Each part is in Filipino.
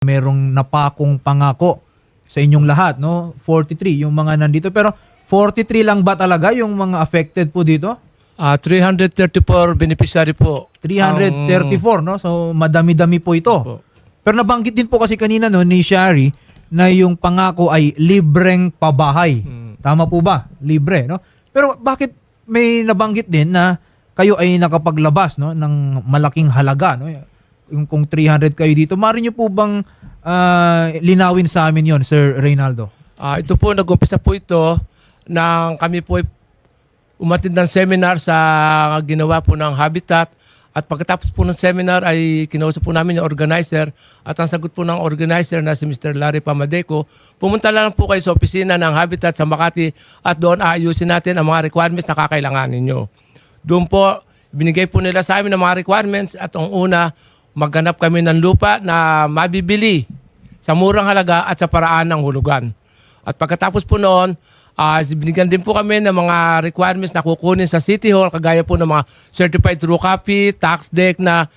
merong napakong pangako sa inyong lahat, no? 43 yung mga nandito. Pero 43 lang ba talaga yung mga affected po dito? Ah, 334 beneficiary po. 334, no? So madami-dami po ito. Opo. Pero nabanggit din po kasi kanina no ni Shari na yung pangako ay libreng pabahay. Hmm. Tama po ba? Libre, no? Pero bakit may nabanggit din na kayo ay nakapaglabas no ng malaking halaga, no? Yung kung 300 kayo dito, mari niyo po bang ah, linawin sa amin 'yon, Sir Reynaldo? Ah, ito po, nag-umpisa po ito nang kami po ay umatid ng seminar sa ginawa po ng Habitat at pagkatapos po ng seminar ay kinausap po namin yung organizer at ang sagot po ng organizer na si Mr. Larry Pamadeco, pumunta lang po kayo sa opisina ng Habitat sa Makati at doon aayusin natin ang mga requirements na kakailanganin nyo. Doon po, binigay po nila sa amin ang mga requirements at ang una, maghanap kami ng lupa na mabibili sa murang halaga at sa paraan ng hulugan. At pagkatapos po noon, ah, binigyan din po kami ng mga requirements na kukunin sa City Hall, kagaya po ng mga certified true copy, tax deck na,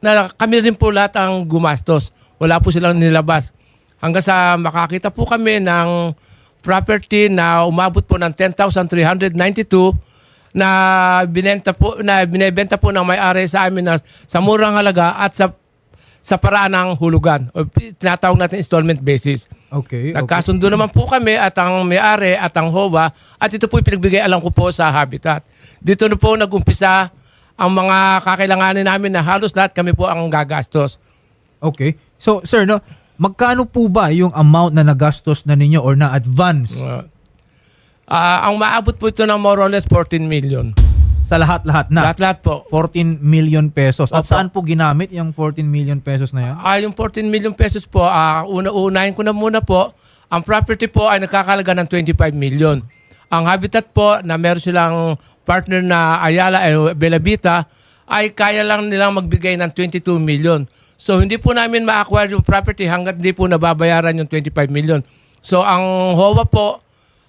na kami rin po lahat ang gumastos. Wala po silang nilabas. Hanggang sa makakita po kami ng property na umabot po ng 10,392 na binenta po na binebenta po ng may-ari sa amin na sa murang halaga at sa sa paraan ng hulugan o tinatawag natin installment basis. Okay. okay. Nagkasundo naman po kami at ang may-ari at ang HOA at ito po pinagbigay alam ko po sa Habitat. Dito na po nag-umpisa ang mga kakailanganin namin na halos lahat kami po ang gagastos. Okay. So, sir, no, magkano po ba yung amount na nagastos na ninyo or na advance Uh, ah, ang maabot po ito ng more or less 14 million. sa lahat-lahat na? Lahat-lahat po. 14 million pesos. At Opo. saan po ginamit yung 14 million pesos na yan? Ah, yung 14 million pesos po, ah, una-unahin ko na muna po, ang property po ay nakakalaga ng 25 million. Ang habitat po na meron silang partner na Ayala eh, Belavita ay kaya lang nilang magbigay ng 22 million. So hindi po namin ma-acquire yung property hanggat hindi po nababayaran yung 25 million. So ang HOA po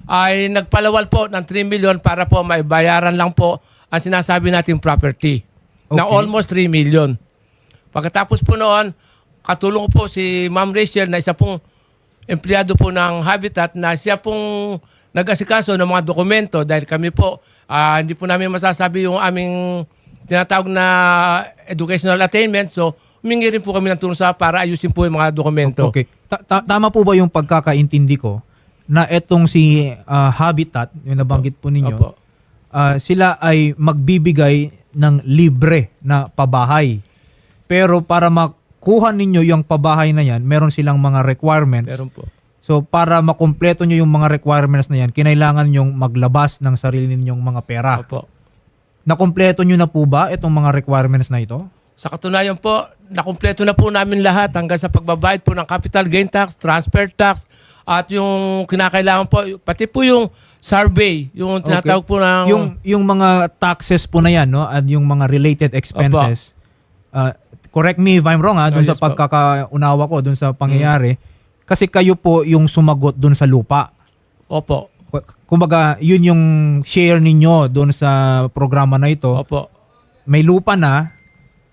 ay nagpalawal po ng 3 million para po maibayaran lang po ang sinasabi nating property na Okay. almost 3 million. Pagkatapos po noon, katulong po si Ma'am Rachel na isa pong empleyado po ng Habitat na siya pong nag-asikaso ng mga dokumento dahil kami po, ah, hindi po namin masasabi yung aming tinatawag na educational attainment. So, humingi rin po kami ng tulong sa para ayusin po yung mga dokumento. Okay. Ta- ta- tama po ba yung pagkakaintindi ko na etong si ah, Habitat, yung nabanggit po ninyo, Opo. ah, sila ay magbibigay ng libre na pabahay. Pero para makuha ninyo yung pabahay na yan, meron silang mga requirements. Meron po. So para makumpleto nyo yung mga requirements na yan, kinailangan nyong maglabas ng sarili ninyong mga pera. Opo. Nakumpleto nyo na po ba itong mga requirements na ito? Sa katunayan po, nakumpleto na po namin lahat hanggang sa pagbabayad po ng capital gain tax, transfer tax, at yung kinakailangan po, pati po yung survey, yung tinatawag po ng... yung yung mga taxes po na yan no at yung mga related expenses. uh, correct me if I'm wrong ha dun Oh, sa yes po. pagkakaunawa ko dun sa pangyayari kasi kayo po yung sumagot dun sa lupa. Opo. Kumbaga, yun yung share ninyo dun sa programa na ito. Opo. May lupa na,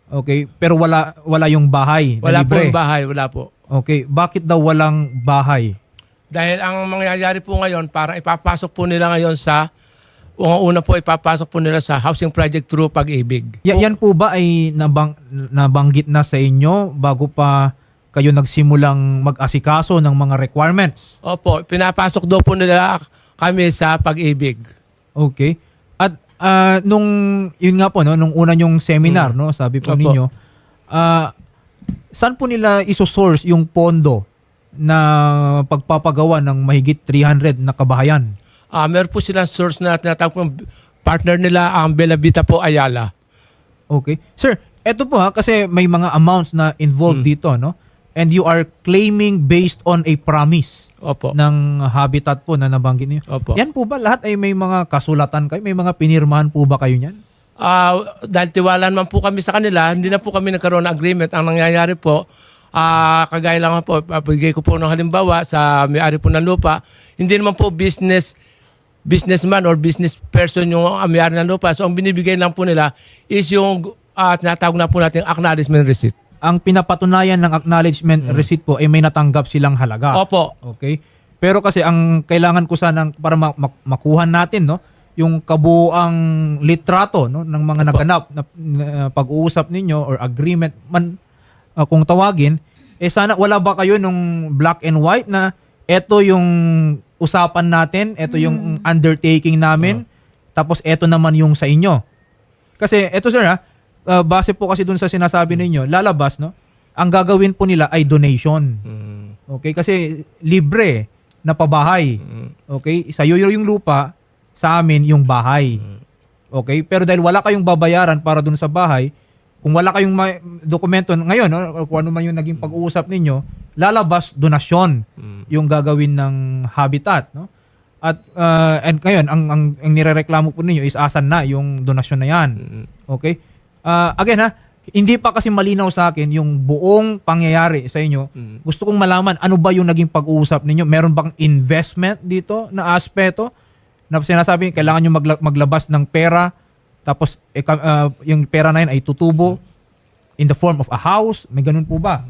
okay, pero wala wala yung bahay na Wala po libre. yung bahay, wala po. Okay, bakit daw walang bahay? Dahil ang mangyayari po ngayon, para ipapasok po nila ngayon sa, una po ipapasok po nila sa housing project through pag-ibig. Ya- yan po ba ay nabang, nabanggit na sa inyo bago pa kayo nagsimulang mag-asikaso ng mga requirements? Opo, pinapasok daw po nila kami sa pag-ibig. Okay. At ah, nung yun nga po no, nung una yung seminar no, sabi po. Opo. ninyo, ah saan po nila iso-source yung pondo na pagpapagawa ng mahigit 300 na kabahayan? Ah, meron po silang source na tinatawag po partner nila ang Belavita po Ayala. Okay. Sir, eto po ha kasi may mga amounts na involved Hmm. dito no. And you are claiming based on a promise Opo. ng habitat po na nabanggit niyo. Opo. Yan po ba lahat ay may mga kasulatan kayo? May mga pinirmahan po ba kayo niyan? Ah, dahil tiwala naman po kami sa kanila, hindi na po kami nagkaroon ng agreement. Ang nangyayari po, ah kagaya lang po, bigay ko po ng halimbawa sa may-ari po ng lupa, hindi naman po business businessman or business person yung ah, may-ari ng lupa. So ang binibigay lang po nila is yung ah, tinatawag na po natin acknowledgement receipt. ang pinapatunayan ng acknowledgement receipt po ay may natanggap silang halaga. Opo. Okay? Pero kasi ang kailangan ko sana para ma- ma- makuha natin no yung kabuang litrato no ng mga Opo. naganap na, na pag-uusap ninyo or agreement man uh, kung tawagin eh sana wala ba kayo nung black and white na eto yung usapan natin, eto yung undertaking namin, tapos eto naman yung sa inyo. Kasi eto sir ha, uh, base po kasi dun sa sinasabi ninyo, lalabas no, ang gagawin po nila ay donation. Mm. Okay? Kasi libre na pabahay. Mm. Okay? Sa iyo yung lupa, sa amin yung bahay. Okay? Pero dahil wala kayong babayaran para dun sa bahay, kung wala kayong ma- dokumento ngayon, no, o kung ano man yung naging pag-uusap ninyo, lalabas donasyon Mm. yung gagawin ng habitat, no? At uh, and ngayon ang ang, ang nirereklamo po ninyo is asan na yung donasyon na yan. Okay? Ah, again ha, hindi pa kasi malinaw sa akin yung buong pangyayari sa inyo. Mm. Gusto kong malaman ano ba yung naging pag-uusap ninyo? Meron bang investment dito na aspeto? Na sinasabi kailangan nyo magla- maglabas ng pera tapos ah, yung pera na yun ay tutubo in the form of a house? May ganun po ba?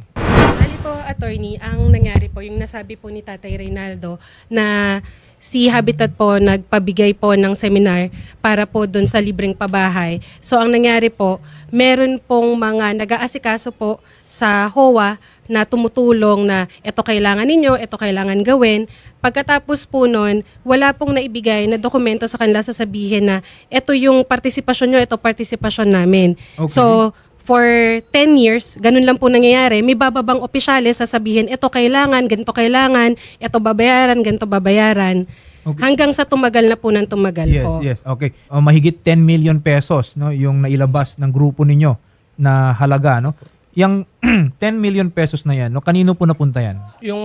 Ali po, attorney, ang nangyari po, yung nasabi po ni Tatay Reynaldo na si Habitat po nagpabigay po ng seminar para po doon sa libreng pabahay. So ang nangyari po, meron pong mga nag-aasikaso po sa HOA na tumutulong na ito kailangan ninyo, ito kailangan gawin. Pagkatapos po nun, wala pong naibigay na dokumento sa kanila sasabihin na ito yung partisipasyon nyo, ito partisipasyon namin. Okay. So, for 10 years, ganun lang po nangyayari. May bababang opisyales sasabihin, ito kailangan, ganito kailangan, ito babayaran, ganito babayaran. Okay. Hanggang sa tumagal na po ng tumagal Yes, po. yes. Okay. Uh, mahigit 10 million pesos no yung nailabas ng grupo ninyo na halaga no. Yung 10 million pesos na yan, no, kanino po napunta yan? Yung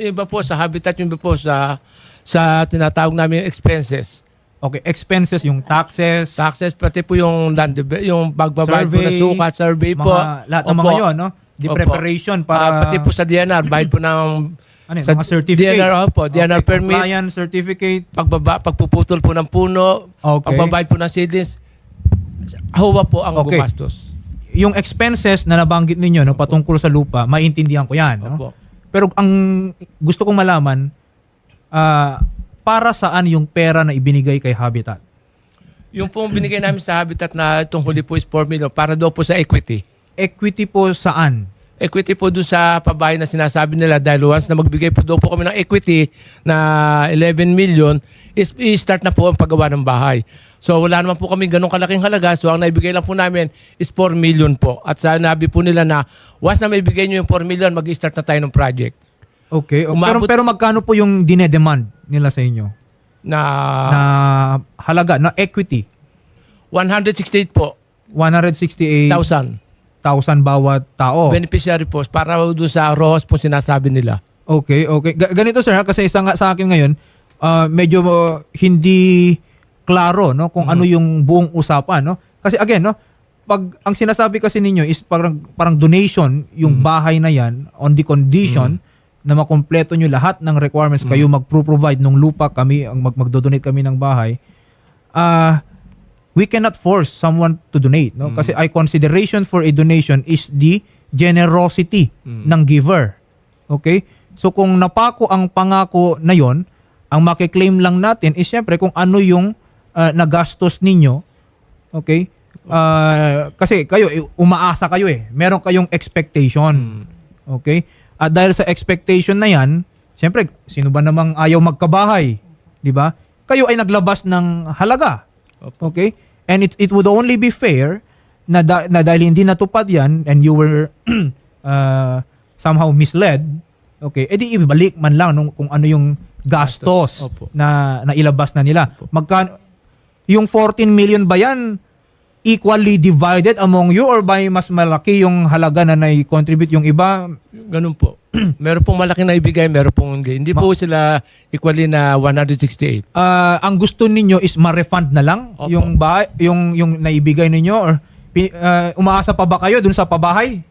iba po sa habitat, yung iba po sa sa tinatawag namin expenses. Okay, expenses, yung taxes, Taxes, pati po yung land, yung pagbabayad po ng sukat, survey po. mga, lahat ng Opo. mga yon, no? The Opo. preparation para Ah, pati po sa DNR, bayad po ng ano, yun, sa mga certificates. DNR, opo, DNR okay, permit. compliance certificate. pagbaba, pagpuputol po ng puno, Okay. pagbabayad po ng seedlings. Hawa po ang Okay. gumastos. Yung expenses na nabanggit ninyo no patungkol sa lupa, maintindihan ko 'yan, no? Opo. Pero ang gusto kong malaman ah, para saan yung pera na ibinigay kay Habitat? Yung pong binigay namin sa habitat na itong huli po is 4 million para daw po sa equity. Equity po saan? Equity po doon sa pabahay na sinasabi nila dahil once na magbigay po daw po kami ng equity na 11 million, is i-start na po ang paggawa ng bahay. So wala naman po kami ganong kalaking halaga. So ang naibigay lang po namin is 4 million po. At sanabi po nila na once na maibigay nyo yung 4 million, mag-start na tayo ng project. Okay. o- pero Umabot- pero magkano po yung dinedemand nila sa inyo? Na, na halaga, na equity? 168 po, 168,000 1,000 bawat tao. beneficiary po para doon sa ROHS po sinasabi nila. Okay, okay. Ga- ganito sir, ha? kasi isa nga sa akin ngayon, ah, medyo uh, hindi klaro no kung ano yung buong usapan no. Kasi again no, pag ang sinasabi kasi ninyo is parang parang donation yung bahay na yan on the condition na makumpleto nyo lahat ng requirements kayo mag-provide ng lupa kami ang mag magdo-donate kami ng bahay. Ah we cannot force someone to donate no kasi I consideration for a donation is the generosity ng giver. Okay? So kung napako ang pangako na yon, ang makiklaim lang natin is syempre kung ano yung ah, nagastos ninyo. Okay? Ah, kasi kayo eh, umaasa kayo eh. Meron kayong expectation. Okay? At dahil sa expectation na yan, syempre sino ba namang ayaw magkabahay, 'di ba? Kayo ay naglabas ng halaga. Okay? And it it would only be fair na, da- na dahil hindi natupad yan and you were uh, somehow misled, okay, edi ibalik man lang nung, kung ano yung gastos Gastos, opo. na nailabas na nila. Magkano yung 14 million ba yan equally divided among you or by mas malaki yung halaga na nai-contribute yung iba? Ganun po. meron pong malaki na ibigay, meron pong hindi. Hindi po sila equally na 168. Ah, ang gusto ninyo is ma-refund na lang Opo. yung bahay, yung yung naibigay ninyo or pi- ah, umaasa pa ba kayo dun sa pabahay?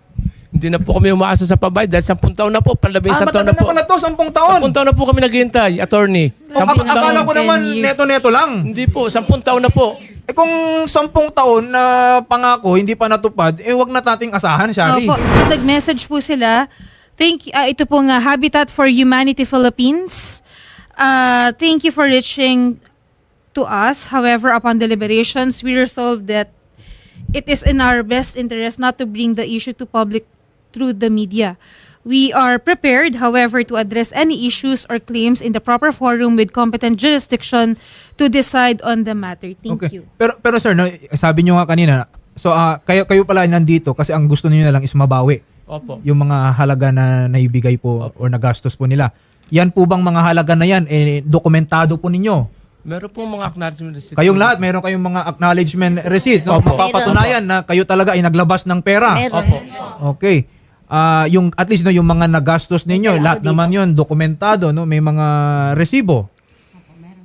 Hindi na po kami umaasa sa pabay dahil 10 taon na po, panlabing Ah, isang taon matagal na na po. pala to, sampung taon. 10 taon na po kami naghihintay, attorney. Oh, ak- 10 taon. akala ko naman 10 neto-neto lang. Hindi po, 10 taon na po. Eh kung sampung taon na pangako hindi pa natupad, eh wag na nating asahan, Shari. Opo. Nag-message po sila. Thank ah, ito pong ah, Habitat for Humanity Philippines. Ah, thank you for reaching to us. However, upon deliberations, we resolved that it is in our best interest not to bring the issue to public through the media. We are prepared, however, to address any issues or claims in the proper forum with competent jurisdiction to decide on the matter. Thank okay. you. Pero pero sir, no, sabi niyo nga kanina, so ah, kayo kayo pala nandito kasi ang gusto niyo na lang is mabawi Opo. yung mga halaga na naibigay po or nagastos po nila. Yan po bang mga halaga na yan eh dokumentado po ninyo? Meron pong mga acknowledgement receipt. Kayong lahat, meron kayong mga acknowledgement receipt, no? Opo. Mapapatunayan na kayo talaga ay naglabas ng pera. Opo. Okay. Ah, yung at least no yung mga nagastos ninyo, lahat naman 'yon dokumentado, no? May mga resibo.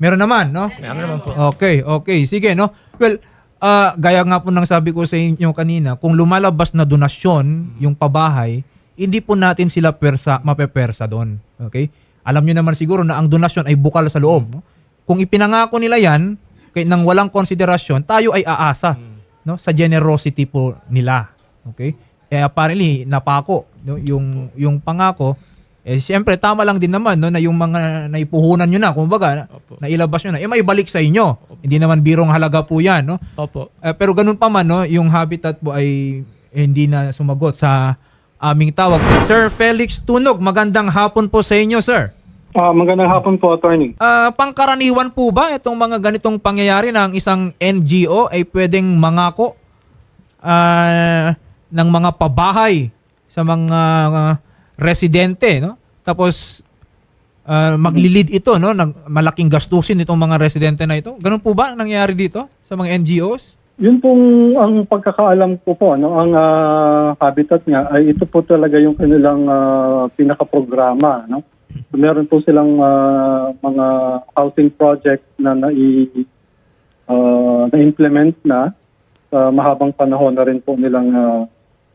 Meron naman, no? Meron naman po. Okay, okay. Sige, no? Well, ah, gaya nga po ng sabi ko sa inyo kanina, kung lumalabas na donasyon yung pabahay, hindi po natin sila persa, mapepersa doon. Okay? Alam nyo naman siguro na ang donasyon ay bukal sa loob. No? Kung ipinangako nila yan, kay, nang walang konsiderasyon, tayo ay aasa no? sa generosity po nila. Okay? Eh apparently, napako no? yung, yung pangako. Eh siyempre, tama lang din naman no? na yung mga naipuhunan nyo na, kumbaga, Opo. na ilabas nyo na, eh may balik sa inyo. Hindi naman birong halaga po yan. No? Opo. Eh, pero ganun pa man, no, yung habitat po ay eh, hindi na sumagot sa aming tawag. Sir Felix Tunog, magandang hapon po sa inyo, sir. Ah, magandang hapon po, attorney. Ah, pangkaraniwan po ba itong mga ganitong pangyayari na ang isang NGO ay pwedeng mangako ah, ng mga pabahay sa mga ah, residente, no? Tapos ah, maglilid ito, no? Nag, malaking gastusin itong mga residente na ito. Ganun po ba ang nangyayari dito sa mga NGOs? Yun pong ang pagkakaalam ko po, no, ang ah, habitat niya ay ito po talaga yung kanilang ah, pinaka-programa. No? Meron po silang ah, mga housing project na nai, ah, na-implement na sa mahabang panahon na rin po nilang ah,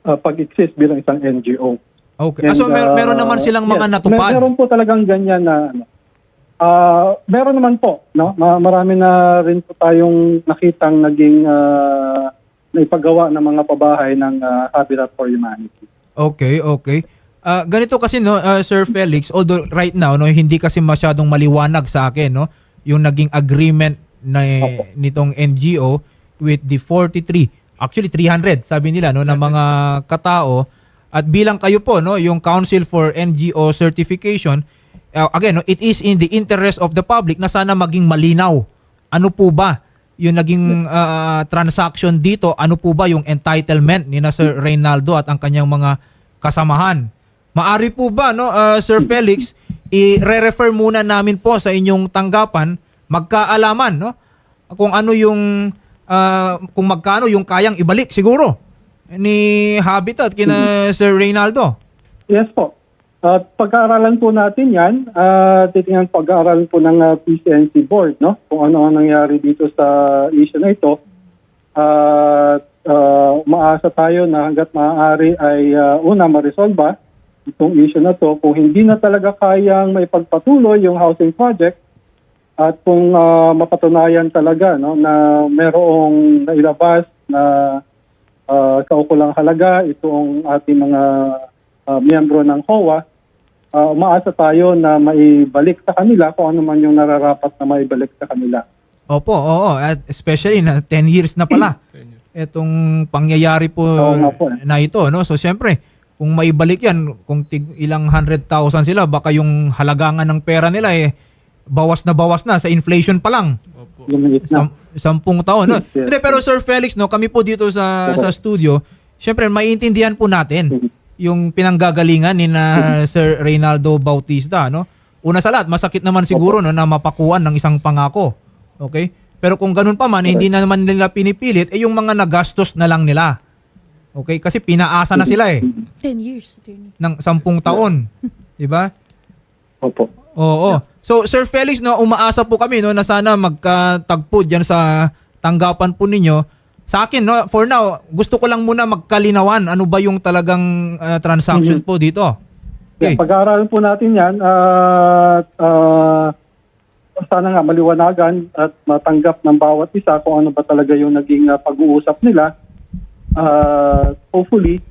ah, pag-exist bilang isang NGO. Okay. Ah, so mer- And, meron uh, naman silang mga yes, natupad. mer- meron po talagang ganyan na ano. Ah, meron naman po, no? Ma- marami na rin po tayong nakitang naging ah, naipagawa ng mga pabahay ng ah, Habitat for Humanity. Okay, okay. Ah, ganito kasi no, ah, Sir Felix, although right now no hindi kasi masyadong maliwanag sa akin no yung naging agreement na nitong NGO with the 43 actually 300 sabi nila no ng mga katao. At bilang kayo po no yung Council for NGO Certification uh, again no it is in the interest of the public na sana maging malinaw. Ano po ba yung naging ah, transaction dito? Ano po ba yung entitlement ni na Sir Reynaldo at ang kanyang mga kasamahan? Maari po ba no ah, Sir Felix i-refer muna namin po sa inyong tanggapan magkaalaman no kung ano yung ah, kung magkano yung kayang ibalik siguro ni Habitat kina Sir Reynaldo Yes po. At pag-aaralan po natin yan, at titingnan pag-aaralan po ng ah, PCNC board, no? Kung ano ang nangyari dito sa issue na ito. At ah, umaasa tayo na hanggat maaari ay ah, una ma-resolve itong issue na to. Kung hindi na talaga kayang maipagpatuloy yung housing project, at kung ah, mapatunayan talaga no, na merong nailabas na uh, kaukulang halaga itong ating mga ah, miyembro ng HOA, ah, umaasa tayo na maibalik sa kanila kung ano man yung nararapat na maibalik sa kanila. Opo, oo. At especially na 10 years na pala etong pangyayari po Oo nga po. na ito. No? So siyempre, kung maibalik yan, kung tig ilang hundred thousand sila, baka yung halagangan ng pera nila eh, bawas na bawas na sa inflation pa lang. Opo. Sam, sampung taon. No? Yes. Hindi, pero Sir Felix, no, kami po dito sa sa studio, syempre maiintindihan po natin Mhm. yung pinanggagalingan ni na Sir Reynaldo Bautista, no? Una sa lahat, masakit naman siguro no na mapakuan ng isang pangako. Okay? Pero kung ganun pa man, hindi na naman nila pinipilit, eh yung mga nagastos na lang nila. Okay? Kasi pinaasa na sila eh 10 years, ng sampung taon. 'Di ba? Opo. Oo. So Sir Felix no, umaasa po kami no na sana magkatagpo diyan sa tanggapan po ninyo. Sa akin no, for now, gusto ko lang muna magkalinawan ano ba yung talagang uh, transaction po dito. Okay. Yeah, pag-aaralan po natin yan at ah, sana nga maliwanagan at matanggap ng bawat isa kung ano ba talaga yung naging ah, pag-uusap nila. Ah, hopefully,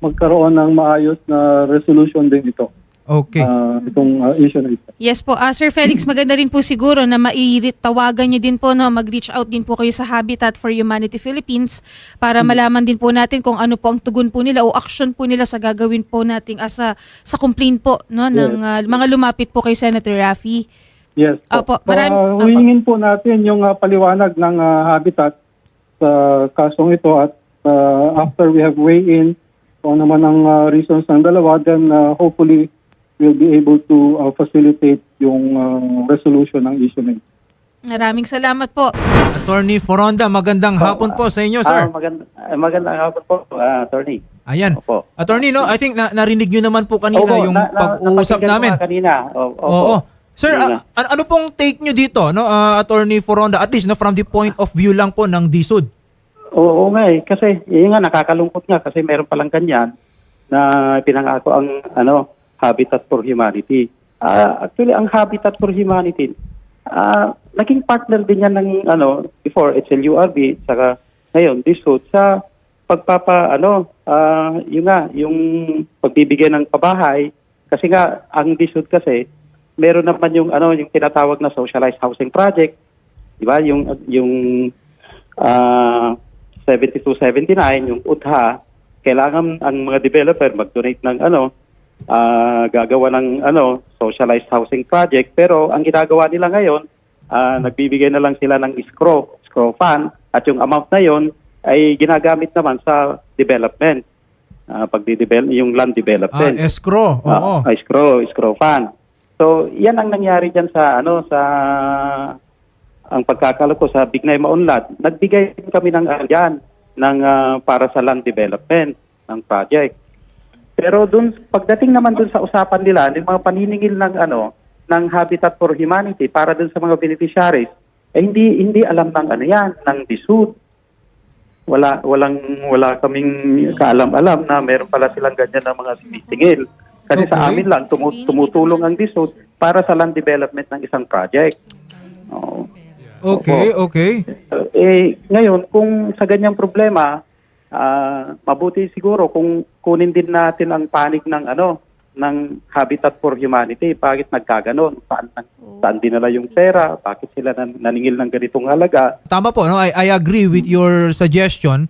magkaroon ng maayos na resolution din ito. Okay. Ah, itong ah, issue na ito. Yes po. Ah, Sir Felix, maganda rin po siguro na maitawagan niyo din po, no, mag-reach out din po kayo sa Habitat for Humanity Philippines para malaman din po natin kung ano po ang tugon po nila o action po nila sa gagawin po nating as a, sa complaint po no, ng ah, mga lumapit po kay Senator Raffy. Yes. Opo, So, marami- ah, opo. huhingin po natin yung ah, paliwanag ng ah, habitat sa kasong ito at ah, after we have weigh in kung ano naman ang ah, reasons ng dalawa, then ah, hopefully we'll be able to ah, facilitate yung ah, resolution ng issue na ito. Maraming salamat po. Attorney Foronda, magandang hapon po sa inyo, sir. Ah, maganda, ah, magandang hapon po, ah, attorney. Ayan. Opo. Attorney, no, I think na, narinig nyo naman po kanina Opo, yung na- na- pag-uusap napakinggan ko namin. nga Kanina. O- Opo. Oo. Sir, Yun a- ano pong take nyo dito, no, ah, Attorney Foronda, at least no, from the point of view lang po ng DSUD? Oo, oo nga eh. Kasi yun nga, nakakalungkot nga kasi meron palang ganyan na pinangako ang ano Habitat for Humanity. Ah, actually, ang Habitat for Humanity, ah, naging partner din yan ng ano, before HLURB, saka ngayon, DSUD, sa pagpapa, ano, ah, yun nga, yung pagbibigay ng pabahay, kasi nga, ang DSUD kasi, meron naman yung, ano, yung tinatawag na socialized housing project, di ba, yung, yung ah 7279 yung UTHA, kailangan ang mga developer mag-donate ng ano, ah, gagawa ng ano, socialized housing project. Pero ang ginagawa nila ngayon, ah, nagbibigay na lang sila ng escrow, escrow fund, at yung amount na yon ay ginagamit naman sa development. Ah, pagdi-develop yung land Ah, development. escrow. Oo. Ah, escrow, escrow fund. So, yan ang nangyari diyan sa ano sa ang pagkakalo ko sa Bignay Maunlad. Nagbigay kami ng ano diyan ng ah, para sa land development ng project. Pero dun pagdating naman dun sa usapan nila, yung mga paniningil ng ano ng Habitat for Humanity para dun sa mga beneficiaries, eh hindi hindi alam ng ano yan, ng DSUD. Wala walang wala kaming kaalam-alam na meron pala silang ganyan na mga sinisingil. Kasi Okay. sa amin lang tumu- tumutulong ang DSUD para sa land development ng isang project. Oo. Okay, okay. Eh, ngayon, kung sa ganyang problema, ah, mabuti siguro kung kunin din natin ang panig ng ano ng Habitat for Humanity. Bakit nagkaganon? Saan, saan dinala yung pera? Bakit sila nan- naningil ng ganitong halaga? Tama po, no? I, I agree with your suggestion.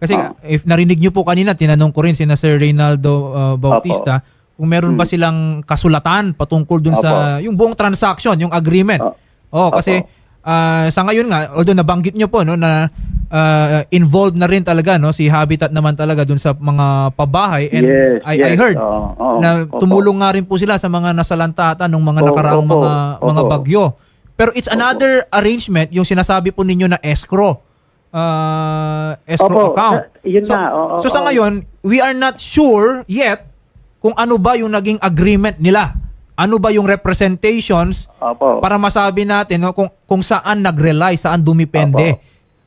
Kasi Ah. if narinig nyo po kanina, tinanong ko rin si na Sir Reynaldo uh, Bautista, kung meron ba silang kasulatan patungkol dun sa yung buong transaction, yung agreement. Ah. Oh, kasi ah, sa ngayon nga, although nabanggit nyo po no na ah, involved na rin talaga no si Habitat naman talaga dun sa mga pabahay and Yes, I, I yes. heard Oo, oo. na tumulong nga rin po sila sa mga nasalantata ng mga nakaraang opo, mga mga opo. bagyo. Pero it's another arrangement yung sinasabi po ninyo na escrow. Uh, escrow Opo, account. yun so, na, oo, so sa ngayon, we are not sure yet kung ano ba yung naging agreement nila. Ano ba yung representations Opo. para masabi natin no, kung kung saan nag-rely, saan dumipende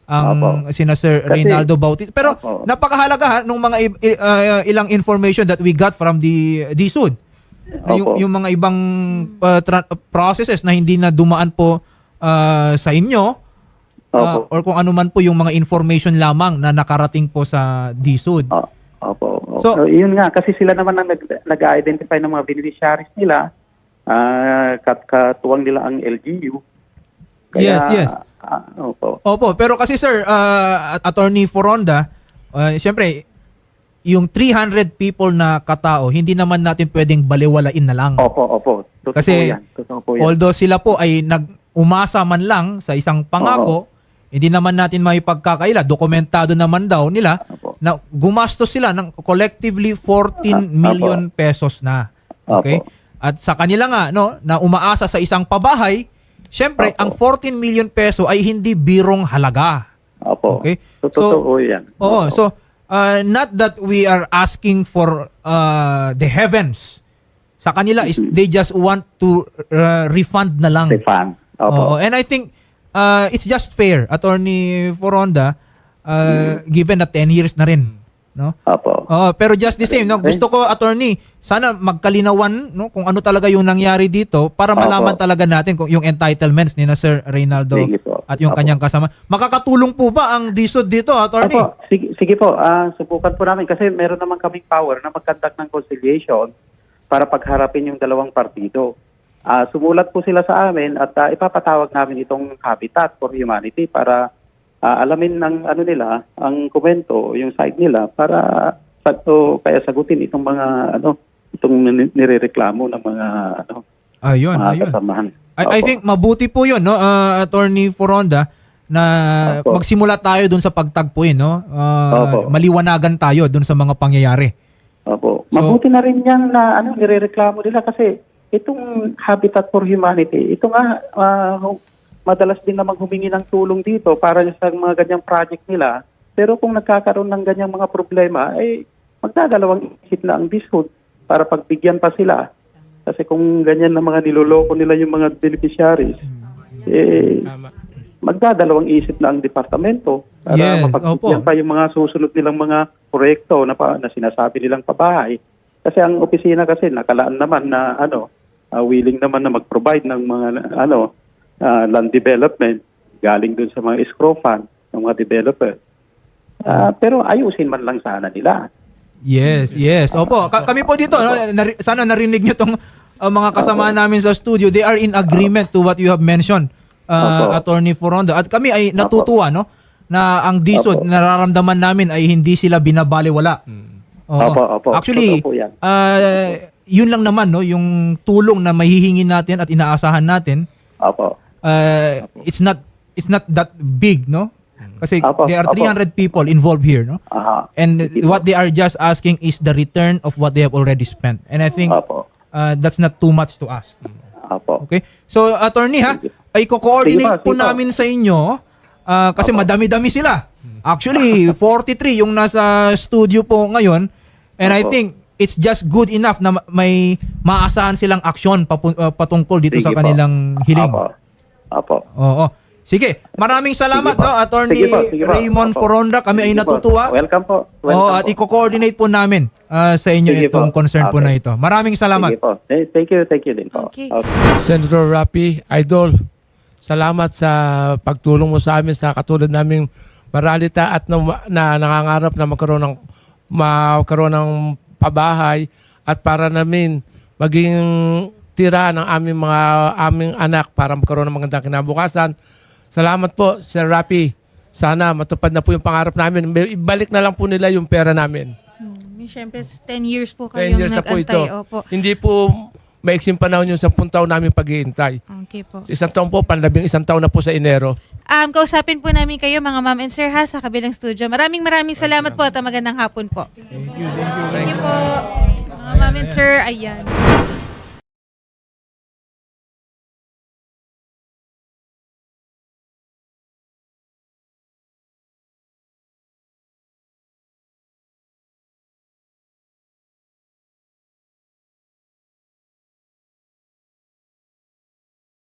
ang Opo. sina Sir Kasi- Reynaldo Bautista. Pero Opo. napakahalaga ha nung mga uh, ilang information that we got from the DSUD. Yung, Opo. yung mga ibang uh, processes na hindi na dumaan po uh, sa inyo uh, Opo. or kung ano man po yung mga information lamang na nakarating po sa DSUD. Opo. So- So, yun nga, kasi sila naman ang nag- nag-identify ng mga beneficiaries nila, ah, kat katuwang nila ang LGU. Yes, yes. ah, opo. Opo, pero kasi sir, uh, Attorney Foronda, uh, siyempre, yung 300 people na katao, hindi naman natin pwedeng baliwalain na lang. Opo, opo. Totoo Kasi yan. Totoo po yan. although sila po ay nag-umasa man lang sa isang pangako, hindi naman natin may pagkakaila. Dokumentado naman daw nila Opo. na gumastos sila ng collectively 14 Ah, million pesos na. Okay? Opo. At sa kanila nga no, na umaasa sa isang pabahay, syempre Opo. ang 14 million peso ay hindi birong halaga. Opo. Okay? So, totoo yan. Oo, Opo. so uh, not that we are asking for uh, the heavens. Sa kanila is they just want to uh, refund na lang. Oo, Opo. and I think uh, it's just fair, Attorney Foronda, uh, given na 10 years na rin no? Opo. Oo, pero just the same, no? Gusto ko attorney, sana magkalinawan no kung ano talaga yung nangyari dito para malaman Opo. talaga natin kung yung entitlements ni na Sir Reynaldo Sige po. at yung Opo. kanyang kasama. Makakatulong po ba ang DSUD dito, attorney? Opo, sige, sige po, ah, subukan po namin kasi meron naman kaming power na mag-conduct ng conciliation para pagharapin yung dalawang partido. Ah, sumulat po sila sa amin at ah, ipapatawag namin itong Habitat for Humanity para ah, alamin ng ano nila, ang komento, yung side nila para sa o kaya sagutin itong mga ano itong nire- nirereklamo ng mga ano Ayun, mga ayun. kasamahan. I, I think mabuti po 'yun, no, uh, Attorney Foronda na Opo. magsimula tayo dun sa pagtagpuin, no? Uh, Opo. maliwanagan tayo dun sa mga pangyayari. Opo. So- Mabuti na rin yan na ano, nirereklamo nila kasi itong Habitat for Humanity, ito nga hu- madalas din namang humingi ng tulong dito para sa mga ganyang project nila. Pero kung nagkakaroon ng ganyang mga problema, ay magdadalawang isip na ang DSUD para pagbigyan pa sila. Kasi kung ganyan na mga niloloko nila yung mga beneficiaries, eh, Tama. magdadalawang isip na ang departamento para Yes, mapagbigyan opo. pa yung mga susunod nilang mga proyekto na, pa, na sinasabi nilang pabahay. Kasi ang opisina kasi nakalaan naman na ano, ah, willing naman na mag-provide ng mga ano ah, land development galing dun sa mga escrow fund ng mga developer. Ah, pero ayusin man lang sana nila. Yes, yes. Opo, ka- kami po dito, no, nari- sana narinig nyo tong uh, mga kasama namin sa studio. They are in agreement to what you have mentioned, uh. Attorney Foronda. At kami ay natutuwa, no, na ang Opo. nararamdaman namin ay hindi sila binabaliwala. Oo. Opo, opo. Actually, Totoo po yan. uh, yun lang naman, no, yung tulong na mahihingi natin at inaasahan natin, Opo. Uh, it's not it's not that big, no? Kasi Opo, there are opo. 300 people involved here, no? Aha. And Sige what po. they are just asking is the return of what they have already spent. And I think uh, that's not too much to ask. Opo. Okay? So, attorney ha, Sige. ay ko-coordinate po po, sige po. namin sa inyo uh, kasi madami-dami sila. Actually, 43 yung nasa studio po ngayon. And I Opo. think it's just good enough na ma- may maasahan silang aksyon uh, patungkol dito Sige sa po. kanilang hiling. Opo. Opo. Oo. Sige, maraming salamat Sige po. no, Attorney Sige po, sige po. Raymond Opo. Foronda. Kami ay Sige po. natutuwa. Welcome po. Oo, Welcome at po. i-coordinate po namin ah, sa inyo Sige itong po. concern po Okay. na ito. Maraming salamat. Sige po. Eh, Thank you, thank you din po. Okay. Senator Rapi, Idol, salamat sa pagtulong mo sa amin sa katulad naming maralita at na, na nangangarap na magkaroon ng magkaroon ng pabahay at para namin maging tira ng aming mga aming anak para magkaroon ng magandang kinabukasan. Salamat po, Sir Rapi. Sana matupad na po yung pangarap namin. Ibalik na lang po nila yung pera namin. Hmm, Siyempre, 10 years po 10 kayong years na po ito. Opo. Hindi po maiksing panahon yung 10 taon namin paghihintay. Okay po. Isang taon po, panlabing isang taon na po sa Enero. Um, kausapin po namin kayo mga ma'am and sir ha sa kabilang studio. Maraming maraming salamat po at magandang hapon po. Thank you, thank you. Thank you po. Mga ma'am and sir, ayan.